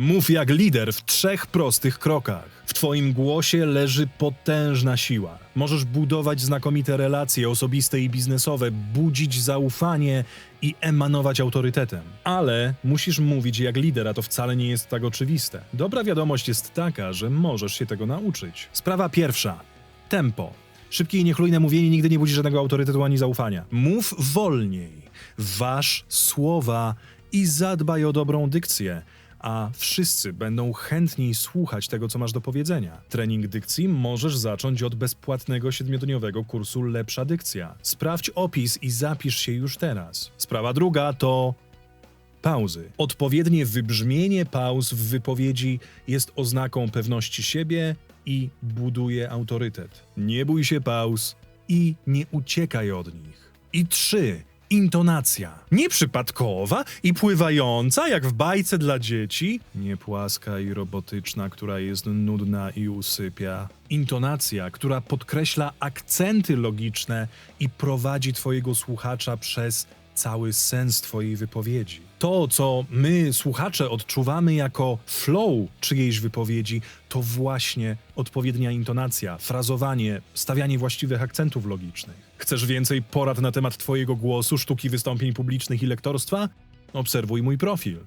Mów jak lider w trzech prostych krokach. W Twoim głosie leży potężna siła. Możesz budować znakomite relacje osobiste i biznesowe, budzić zaufanie i emanować autorytetem. Ale musisz mówić jak lider, a to wcale nie jest tak oczywiste. Dobra wiadomość jest taka, że możesz się tego nauczyć. Sprawa pierwsza. Tempo. Szybkie i niechlujne mówienie nigdy nie budzi żadnego autorytetu ani zaufania. Mów wolniej. Waż słowa i zadbaj o dobrą dykcję a wszyscy będą chętniej słuchać tego, co masz do powiedzenia. Trening dykcji możesz zacząć od bezpłatnego siedmiodniowego kursu Lepsza Dykcja. Sprawdź opis i zapisz się już teraz. Sprawa druga to pauzy. Odpowiednie wybrzmienie pauz w wypowiedzi jest oznaką pewności siebie i buduje autorytet. Nie bój się pauz i nie uciekaj od nich. I trzy. Intonacja. Nieprzypadkowa i pływająca, jak w bajce dla dzieci. Nie płaska i robotyczna, która jest nudna i usypia. Intonacja, która podkreśla akcenty logiczne i prowadzi Twojego słuchacza przez cały sens Twojej wypowiedzi. To, co my, słuchacze, odczuwamy jako flow czyjejś wypowiedzi, to właśnie odpowiednia intonacja, frazowanie, stawianie właściwych akcentów logicznych. Chcesz więcej porad na temat Twojego głosu, sztuki wystąpień publicznych i lektorstwa? Obserwuj mój profil.